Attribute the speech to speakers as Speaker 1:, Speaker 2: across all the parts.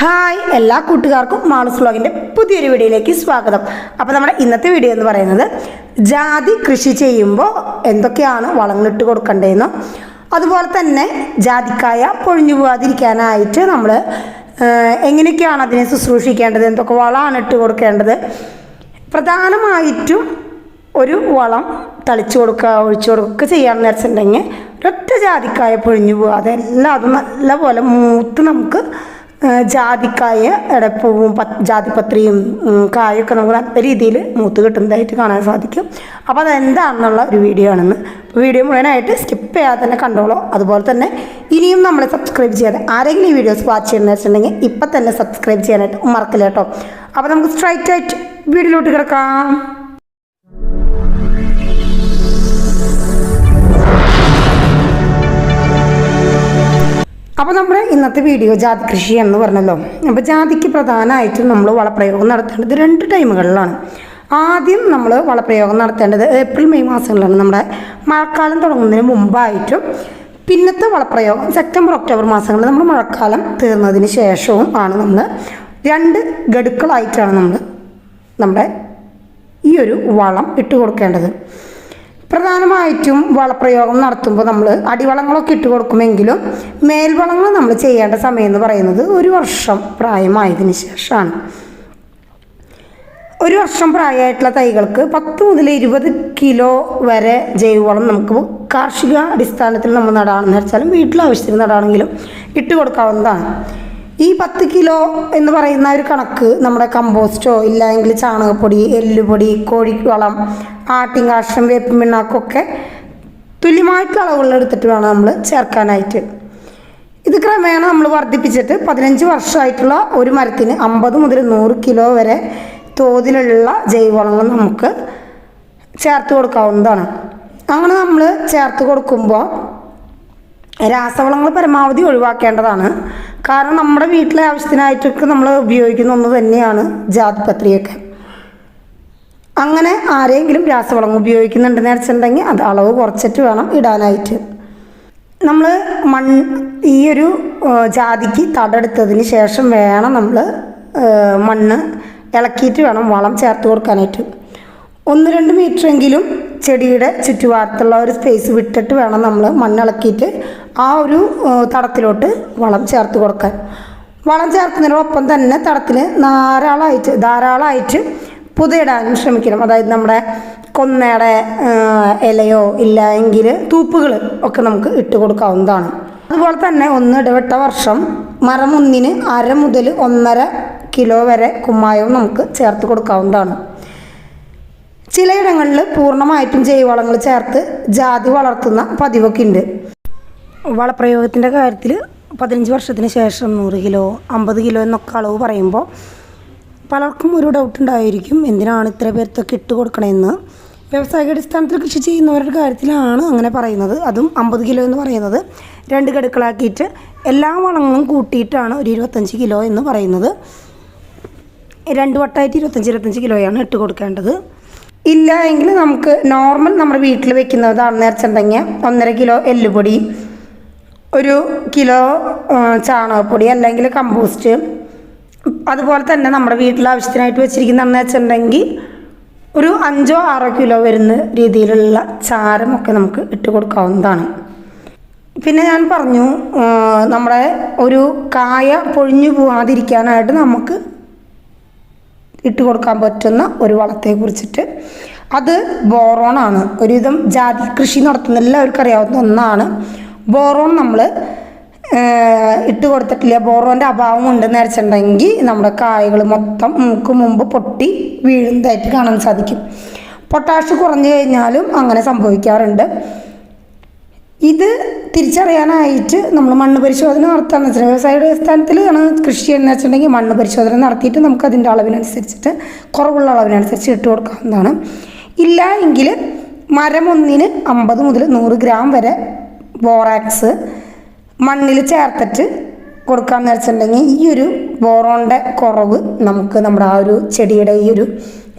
Speaker 1: Hi എല്ലാ കൂട്ടുകാർക്കും മാളൂസ് വ്ളോഗിന്റെ പുതിയൊരു വീഡിയോയിലേക്ക് സ്വാഗതം. അപ്പോൾ നമ്മുടെ ഇന്നത്തെ വീഡിയോ എന്ന് പറയുന്നത് ജാതി കൃഷി ചെയ്യുമ്പോൾ എന്തൊക്കെയാണ് വളങ്ങളിട്ട് കൊടുക്കേണ്ടതെന്നും അതുപോലെ തന്നെ ജാതിക്കായ പൊഴിഞ്ഞു പോകാതിരിക്കാനായിട്ട് നമ്മൾ എങ്ങനെയൊക്കെയാണ് അതിനെ ശുശ്രൂഷിക്കേണ്ടത്? എന്തൊക്കെ വളമാണ് ഇട്ട് കൊടുക്കേണ്ടത്? പ്രധാനമായിട്ടും ഒരു വളം തളിച്ചു കൊടുക്കുക ഒഴിച്ചു കൊടുക്കുക ചെയ്യാമെന്ന് വെച്ചിട്ടുണ്ടെങ്കിൽ ഒരൊറ്റ ജാതിക്കായ പൊഴിഞ്ഞു പോകാതെ എല്ലാം അതും നല്ലപോലെ മൂത്ത് നമുക്ക് ജാതിക്കായ ഇടപ്പൂവും പ- ജാതിപത്രിയും കായൊക്കെ നമുക്ക് നല്ല രീതിയിൽ മൂത്ത് കിട്ടുന്നതായിട്ട് കാണാൻ സാധിക്കും. അപ്പോൾ അതെന്താണെന്നുള്ള ഒരു വീഡിയോ ആണെന്ന്. വീഡിയോ മുഴുവനായിട്ട് സ്കിപ്പ് ചെയ്യാതെ തന്നെ കണ്ടോളൂ. അതുപോലെ തന്നെ ഇനിയും നമ്മൾ സബ്സ്ക്രൈബ് ചെയ്യാതെ ആരെങ്കിലും ഈ വീഡിയോസ് വാച്ച് ചെയ്യുന്ന വെച്ചിട്ടുണ്ടെങ്കിൽ ഇപ്പം തന്നെ സബ്സ്ക്രൈബ് ചെയ്യാനായിട്ട് മറക്കില്ല കേട്ടോ. അപ്പോൾ നമുക്ക് സ്ട്രൈറ്റ് ആയിട്ട് വീഡിയോയിലോട്ട് കിടക്കാം. അപ്പോൾ നമ്മുടെ ഇന്നത്തെ വീഡിയോ ജാതി കൃഷി എന്ന് പറഞ്ഞല്ലോ. അപ്പോൾ ജാതിക്ക് പ്രധാനമായിട്ടും നമ്മൾ വളപ്രയോഗം നടത്തേണ്ടത് രണ്ട് ടൈമുകളിലാണ്. ആദ്യം നമ്മൾ വളപ്രയോഗം നടത്തേണ്ടത് ഏപ്രിൽ മെയ് മാസങ്ങളിലാണ്. നമ്മുടെ മഴക്കാലം തുടങ്ങുന്നതിന് മുമ്പായിട്ടും പിന്നത്തെ വളപ്രയോഗം സെപ്റ്റംബർ ഒക്ടോബർ മാസങ്ങളിൽ നമ്മൾ മഴക്കാലം തീർന്നതിന് ശേഷവും ആണ് നമ്മൾ രണ്ട് ഗഡുക്കളായിട്ടാണ് നമ്മൾ നമ്മുടെ ഈ ഒരു വളം ഇട്ട് കൊടുക്കേണ്ടത്. പ്രധാനമായിട്ടും വളപ്രയോഗം നടത്തുമ്പോൾ നമ്മൾ അടിവളങ്ങളൊക്കെ ഇട്ട് കൊടുക്കുമെങ്കിലും മേൽവളങ്ങൾ നമ്മൾ ചെയ്യേണ്ട സമയം എന്ന് പറയുന്നത് ഒരു വർഷം പ്രായമായതിനു ശേഷമാണ്. ഒരു വർഷം പ്രായമായിട്ടുള്ള തൈകൾക്ക് പത്ത് മുതൽ ഇരുപത് കിലോ വരെ ജൈവവളം നമുക്ക് കാർഷിക അടിസ്ഥാനത്തിൽ നമ്മൾ നടാണെന്ന് വെച്ചാലും വീട്ടിലെ ആവശ്യത്തിന് നടാണെങ്കിലും ഇട്ട് കൊടുക്കാവുന്നതാണ്. ഈ പത്ത് കിലോ എന്ന് പറയുന്ന ഒരു കണക്ക് നമ്മുടെ കമ്പോസ്റ്റോ ഇല്ലെങ്കിൽ ചാണകപ്പൊടി എല്ലുപൊടി കോഴിവളം ആട്ടിൻകാഷ്ടം വേപ്പിൻ പിണ്ണാക്കൊക്കെ തുല്യമായിട്ടുള്ള അളവുകളെടുത്തിട്ട് വേണം നമ്മൾ ചേർക്കാനായിട്ട്. ഇത് ക്രമേണ നമ്മൾ വർദ്ധിപ്പിച്ചിട്ട് പതിനഞ്ച് വർഷമായിട്ടുള്ള ഒരു മരത്തിന് അമ്പത് മുതൽ നൂറ് കിലോ വരെ തോതിലുള്ള ജൈവവളങ്ങൾ നമുക്ക് ചേർത്ത് കൊടുക്കാവുന്നതാണ്. അങ്ങനെ നമ്മൾ ചേർത്ത് കൊടുക്കുമ്പോൾ രാസവളങ്ങൾ പരമാവധി ഒഴിവാക്കേണ്ടതാണ്. കാരണം നമ്മുടെ വീട്ടിലെ ആവശ്യത്തിനായിട്ടൊക്കെ നമ്മൾ ഉപയോഗിക്കുന്ന ഒന്ന് തന്നെയാണ് ജാതിപത്രിയൊക്കെ. അങ്ങനെ ആരെങ്കിലും രാസവളം ഉപയോഗിക്കുന്നുണ്ടെന്ന് വെച്ചിട്ടുണ്ടെങ്കിൽ അത് അളവ് കുറച്ചിട്ട് വേണം ഇടാനായിട്ട്. നമ്മൾ മൺ ഈ ഒരു ജാതിക്ക് തടെടുത്തതിന് ശേഷം വേണം നമ്മൾ മണ്ണ് ഇളക്കിയിട്ട് വേണം വളം ചേർത്ത് കൊടുക്കാനായിട്ട്. ഒന്ന് രണ്ട് മീറ്ററെങ്കിലും ചെടിയുടെ ചുറ്റുപാടത്തുള്ള ഒരു സ്പേസ് വിട്ടിട്ട് വേണം നമ്മൾ മണ്ണിളക്കിയിട്ട് ആ ഒരു തടത്തിലോട്ട് വളം ചേർത്ത് കൊടുക്കാൻ. വളം ചേർക്കുന്നതിനോടൊപ്പം തന്നെ തടത്തിൽ ധാരാളമായിട്ട് ധാരാളമായിട്ട് പുതയിടാനും ശ്രമിക്കണം. അതായത് നമ്മുടെ കൊന്നയുടെ ഇലയോ ഇല്ല എങ്കിൽ തൂപ്പുകൾ ഒക്കെ നമുക്ക് ഇട്ട് കൊടുക്കാവുന്നതാണ്. അതുപോലെ തന്നെ ഒന്ന് ഇടവിട്ട വർഷം മരം ഒന്നിന് അര മുതൽ ഒന്നര കിലോ വരെ കുമ്മായവും നമുക്ക് ചേർത്ത് കൊടുക്കാവുന്നതാണ്. ചിലയിടങ്ങളിൽ പൂർണമായിട്ടും ജൈവവളങ്ങൾ ചേർത്ത് ജാതി വളർത്തുന്ന പതിവൊക്കെ ഉണ്ട്. വളപ്രയോഗത്തിന്റെ കാര്യത്തിൽ പതിനഞ്ച് വർഷത്തിന് ശേഷം നൂറ് കിലോ അമ്പത് കിലോ എന്നൊക്കെ അളവ് പറയുമ്പോൾ പലർക്കും ഒരു ഡൗട്ട് ഉണ്ടായിരിക്കും. എന്തിനാണ് ഇത്ര പേർത്തൊക്കെ ഇട്ട് കൊടുക്കണമെന്ന് വ്യാവസായിക അടിസ്ഥാനത്തിൽ കൃഷി ചെയ്യുന്നവരുടെ കാര്യത്തിലാണ് അങ്ങനെ പറയുന്നത്. അതും അമ്പത് കിലോ എന്ന് പറയുന്നത്. രണ്ട് കടുക്കളാക്കിയിട്ട് എല്ലാ വളങ്ങളും കൂട്ടിയിട്ടാണ് ഒരു ഇരുപത്തഞ്ച് കിലോ എന്ന് പറയുന്നത്. രണ്ട് വട്ടമായിട്ട് ഇരുപത്തഞ്ച് ഇരുപത്തഞ്ച് കിലോയാണ് ഇട്ട് കൊടുക്കേണ്ടത്. ഇല്ല എങ്കിൽ നമുക്ക് നോർമൽ നമ്മുടെ വീട്ടിൽ വെക്കുന്നതാണ് വെച്ചിട്ടുണ്ടെങ്കിൽ ഒന്നര കിലോ എല്ലുപൊടി ഒരു കിലോ ചാണകപ്പൊടി അല്ലെങ്കിൽ കമ്പോസ്റ്റ് അതുപോലെ തന്നെ നമ്മുടെ വീട്ടിൽ ആവശ്യത്തിനായിട്ട് വെച്ചിരിക്കുന്നതെന്ന് വെച്ചിട്ടുണ്ടെങ്കിൽ ഒരു അഞ്ചോ ആറോ കിലോ വരുന്ന രീതിയിലുള്ള ചാരമൊക്കെ നമുക്ക് ഇട്ട് കൊടുക്കാവുന്നതാണ്. പിന്നെ ഞാൻ പറഞ്ഞു നമ്മുടെ ഒരു കായ പൊഴിഞ്ഞു പോകാതിരിക്കാനായിട്ട് നമുക്ക് ഇട്ട് കൊടുക്കാൻ പറ്റുന്ന ഒരു വളത്തെ കുറിച്ചിട്ട്. അത് ബോറോണാണ് ഒരുവിധം ജാതി കൃഷി നടത്തുന്ന എല്ലാവർക്കും അറിയാവുന്ന ഒന്നാണ്. ബോറോൺ നമ്മൾ ഇട്ട് കൊടുത്തിട്ടില്ല. ബോറോന്റെ അഭാവം ഉണ്ടെന്ന് വെച്ചിട്ടുണ്ടെങ്കിൽ നമ്മുടെ കായകൾ മൊത്തം നമുക്ക് മുമ്പ് പൊട്ടി വീഴുന്നതായിട്ട് കാണാൻ സാധിക്കും. പൊട്ടാഷ് കുറഞ്ഞു കഴിഞ്ഞാലും അങ്ങനെ സംഭവിക്കാറുണ്ട്. ഇത് തിരിച്ചറിയാനായിട്ട് നമ്മൾ മണ്ണ് പരിശോധന നടത്താന്ന് വെച്ചാൽ അടിസ്ഥാനത്തിൽ ആണ് കൃഷി ചെയ്യുന്നത് വെച്ചിട്ടുണ്ടെങ്കിൽ മണ്ണ് പരിശോധന നടത്തിയിട്ട് നമുക്ക് അതിന്റെ അളവിനനുസരിച്ചിട്ട് കുറവുള്ള അളവിനനുസരിച്ച് ഇട്ട് കൊടുക്കാവുന്നതാണ്. ഇല്ല എങ്കിൽ മരം ഒന്നിന് അമ്പത് മുതൽ നൂറ് ഗ്രാം വരെ ബോറാക്സ് മണ്ണിൽ ചേർത്തിട്ട് കൊടുക്കാമെന്ന് വെച്ചിട്ടുണ്ടെങ്കിൽ ഈ ഒരു ബോറോണിന്റെ കുറവ് നമുക്ക് നമ്മുടെ ആ ഒരു ചെടിയുടെ ഈ ഒരു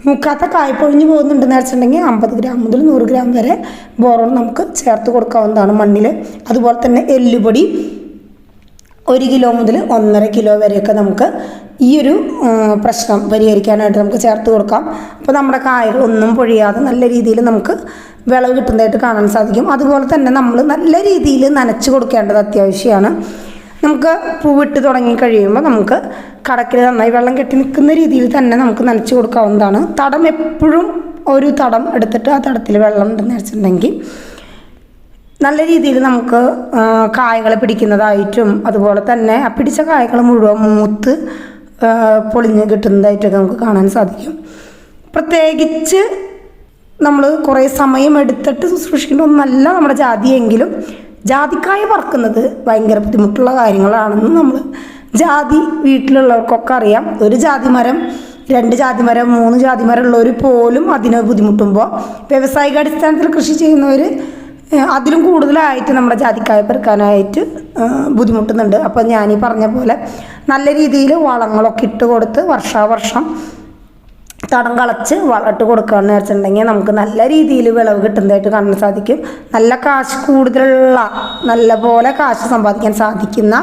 Speaker 1: മുക്കാത്ത കായ്പൊഴിഞ്ഞു പോകുന്നുണ്ടെന്ന് വെച്ചിട്ടുണ്ടെങ്കിൽ അമ്പത് ഗ്രാം മുതൽ നൂറ് ഗ്രാം വരെ ബോറോൺ നമുക്ക് ചേർത്ത് കൊടുക്കാവുന്നതാണ് മണ്ണിൽ. അതുപോലെ തന്നെ എല്ലുപൊടി ഒരു കിലോ മുതൽ ഒന്നര കിലോ വരെയൊക്കെ നമുക്ക് ഈ ഒരു പ്രശ്നം പരിഹരിക്കാനായിട്ട് നമുക്ക് ചേർത്ത് കൊടുക്കാം. അപ്പോൾ നമ്മുടെ കായകൾ ഒന്നും പൊഴിയാതെ നല്ല രീതിയിൽ നമുക്ക് വിളവ് കിട്ടുന്നതായിട്ട് കാണാൻ സാധിക്കും. അതുപോലെ തന്നെ നമ്മൾ നല്ല രീതിയിൽ നനച്ച് കൊടുക്കേണ്ടത് അത്യാവശ്യമാണ്. നമുക്ക് പൂവിട്ട് തുടങ്ങി കഴിയുമ്പോൾ നമുക്ക് കടക്കിൽ നന്നായി വെള്ളം കെട്ടി നിൽക്കുന്ന രീതിയിൽ തന്നെ നമുക്ക് നനച്ച് കൊടുക്കാവുന്നതാണ്. തടം എപ്പോഴും ഒരു തടം എടുത്തിട്ട് ആ തടത്തിൽ വെള്ളം ഉണ്ടെന്ന് വെച്ചിട്ടുണ്ടെങ്കിൽ നല്ല രീതിയിൽ നമുക്ക് കായകൾ പിടിക്കുന്നതായിട്ടും അതുപോലെ തന്നെ ആ പിടിച്ച കായകൾ മുഴുവൻ മൂത്ത് പൊളിഞ്ഞ് കിട്ടുന്നതായിട്ടൊക്കെ നമുക്ക് കാണാൻ സാധിക്കും. പ്രത്യേകിച്ച് നമ്മൾ കുറേ സമയം എടുത്തിട്ട് ശുശ്രൂഷിക്കേണ്ട ഒന്നല്ല നമ്മുടെ ജാതിയെങ്കിലും ജാതിക്കായ പറക്കുന്നത് ഭയങ്കര ബുദ്ധിമുട്ടുള്ള കാര്യങ്ങളാണെന്ന് നമ്മൾ ജാതി വീട്ടിലുള്ളവർക്കൊക്കെ അറിയാം. ഒരു ജാതി മരം രണ്ട് ജാതി മരം മൂന്ന് ജാതി മരം ഉള്ളവർ പോലും അതിനെ ബുദ്ധിമുട്ടുമ്പോൾ വ്യവസായിക അടിസ്ഥാനത്തിൽ കൃഷി ചെയ്യുന്നവർ അതിലും കൂടുതലായിട്ട് നമ്മുടെ ജാതിക്കായ പെറുക്കാനായിട്ട് ബുദ്ധിമുട്ടുന്നുണ്ട്. അപ്പോൾ ഞാൻ ഈ പറഞ്ഞ പോലെ നല്ല രീതിയിൽ വളങ്ങളൊക്കെ ഇട്ട് കൊടുത്ത് വർഷാവർഷം തടം കളച്ച് വളമിട്ട് കൊടുക്കുകയെന്ന് വെച്ചിട്ടുണ്ടെങ്കിൽ നമുക്ക് നല്ല രീതിയിൽ വിളവ് കിട്ടുന്നതായിട്ട് കാണാൻ സാധിക്കും. നല്ല കാശ് കൂടുതലുള്ള നല്ല പോലെ കാശ് സമ്പാദിക്കാൻ സാധിക്കുന്ന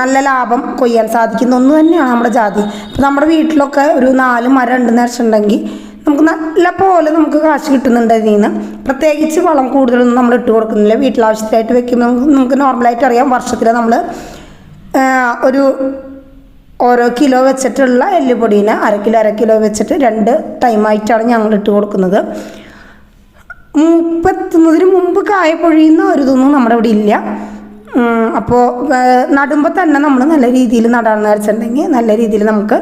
Speaker 1: നല്ല ലാഭം കൊയ്യാൻ സാധിക്കുന്ന ഒന്ന് തന്നെയാണ് നമ്മുടെ ജാതി. ഇപ്പം നമ്മുടെ വീട്ടിലൊക്കെ ഒരു നാല് മരം ഉണ്ടെന്ന് വെച്ചിട്ടുണ്ടെങ്കിൽ നമുക്ക് നല്ല പോലെ നമുക്ക് കാശ് കിട്ടുന്നുണ്ട് അതിൽ നിന്ന് പ്രത്യേകിച്ച് വളം കൂടുതലൊന്നും നമ്മൾ ഇട്ട് കൊടുക്കുന്നില്ല. വീട്ടിലാവശ്യത്തിനായിട്ട് വെക്കുമ്പോൾ നമുക്ക് നോർമലായിട്ട് അറിയാം. വർഷത്തിൽ നമ്മൾ ഒരു ഓരോ കിലോ വെച്ചിട്ടുള്ള എല്ലുപൊടീനെ അര കിലോ അര കിലോ വെച്ചിട്ട് രണ്ട് ടൈമായിട്ടാണ് ഞങ്ങൾ ഇട്ട് കൊടുക്കുന്നത്. മുപ്പത്തുന്നതിന് മുമ്പ് കായ പൊഴിയുന്ന ഒരു ഇതൊന്നും നമ്മുടെ ഇവിടെ ഇല്ല. അപ്പോൾ നടുമ്പോൾ തന്നെ നമ്മൾ നല്ല രീതിയിൽ നടാന്ന് വെച്ചിട്ടുണ്ടെങ്കിൽ നല്ല രീതിയിൽ നമുക്ക്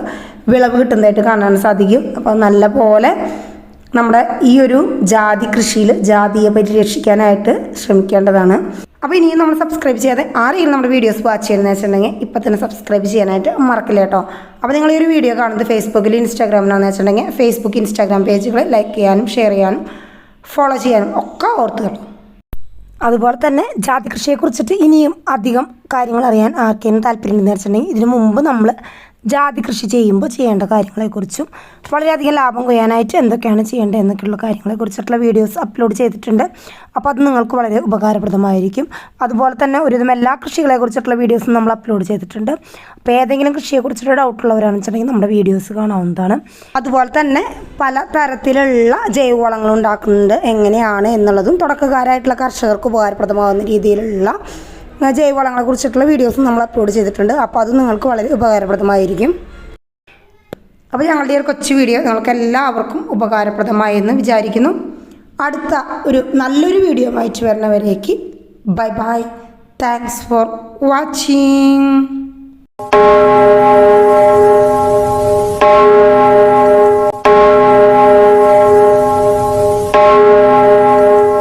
Speaker 1: വിളവ് കിട്ടുന്നതായിട്ട് കാണാൻ സാധിക്കും. അപ്പോൾ നല്ല പോലെ നമ്മുടെ ഈ ഒരു ജാതി കൃഷിയിൽ ജാതിയെ പരിരക്ഷിക്കാനായിട്ട് ശ്രമിക്കേണ്ടതാണ്. അപ്പോൾ ഇനിയും നമ്മൾ സബ്സ്ക്രൈബ് ചെയ്യാതെ ആരെങ്കിലും നമ്മുടെ വീഡിയോസ് വാച്ച് ചെയ്യുന്നത് വെച്ചിട്ടുണ്ടെങ്കിൽ ഇപ്പം തന്നെ സബ്സ്ക്രൈബ് ചെയ്യാനായിട്ട് മറക്കില്ല കേട്ടോ. അപ്പോൾ നിങ്ങൾ ഈ ഒരു വീഡിയോ കാണുന്നത് ഫേസ്ബുക്കിൽ ഇൻസ്റ്റാഗ്രാമിലാണെന്ന് വെച്ചിട്ടുണ്ടെങ്കിൽ ഫേസ്ബുക്ക് ഇൻസ്റ്റാഗ്രാം പേജുകൾ ലൈക്ക് ചെയ്യാനും ഷെയർ ചെയ്യാനും ഫോളോ ചെയ്യാനും ഒക്കെ ഓർത്ത് കേട്ടോ. അതുപോലെ തന്നെ ജാതി കൃഷിയെക്കുറിച്ചിട്ട് ഇനിയും അധികം കാര്യങ്ങൾ അറിയാൻ ആർക്കെങ്കിലും താല്പര്യമുണ്ടെന്ന് വെച്ചിട്ടുണ്ടെങ്കിൽ ഇതിനു മുമ്പ് നമ്മൾ ജാതി കൃഷി ചെയ്യുമ്പോൾ ചെയ്യേണ്ട കാര്യങ്ങളെക്കുറിച്ചും വളരെയധികം ലാഭം കൊയ്യാനായിട്ട് എന്തൊക്കെയാണ് ചെയ്യേണ്ടത് എന്നൊക്കെയുള്ള കാര്യങ്ങളെക്കുറിച്ചിട്ടുള്ള വീഡിയോസ് അപ്ലോഡ് ചെയ്തിട്ടുണ്ട്. അപ്പോൾ അത് നിങ്ങൾക്ക് വളരെ ഉപകാരപ്രദമായിരിക്കും. അതുപോലെ തന്നെ ഒരുവിധം എല്ലാ കൃഷികളെക്കുറിച്ചിട്ടുള്ള വീഡിയോസും നമ്മൾ അപ്ലോഡ് ചെയ്തിട്ടുണ്ട്. അപ്പോൾ ഏതെങ്കിലും കൃഷിയെക്കുറിച്ചിട്ട് ഡൗട്ടുള്ളവരാണെന്ന് വെച്ചിട്ടുണ്ടെങ്കിൽ നമ്മുടെ വീഡിയോസ് കാണാവുന്നതാണ്. അതുപോലെ തന്നെ പല തരത്തിലുള്ള ജൈവവളങ്ങൾ ഉണ്ടാക്കുന്നുണ്ട്. എങ്ങനെയാണ് എന്നുള്ളതും തുടക്കക്കാരായിട്ടുള്ള കർഷകർക്ക് ഉപകാരപ്രദമാകുന്ന രീതിയിലുള്ള ജൈവവളങ്ങളെ കുറിച്ചിട്ടുള്ള വീഡിയോസും നമ്മൾ അപ്ലോഡ് ചെയ്തിട്ടുണ്ട്. അപ്പോൾ അത് നിങ്ങൾക്ക് വളരെ ഉപകാരപ്രദമായിരിക്കും. അപ്പോൾ ഞങ്ങളുടെ ഈ ഒരു കൊച്ചു വീഡിയോ നിങ്ങൾക്ക് എല്ലാവർക്കും ഉപകാരപ്രദമായി എന്ന് വിചാരിക്കുന്നു. അടുത്ത ഒരു നല്ലൊരു വീഡിയോ വായിച്ചു വരുന്നവരേക്ക് bye bye thanks for watching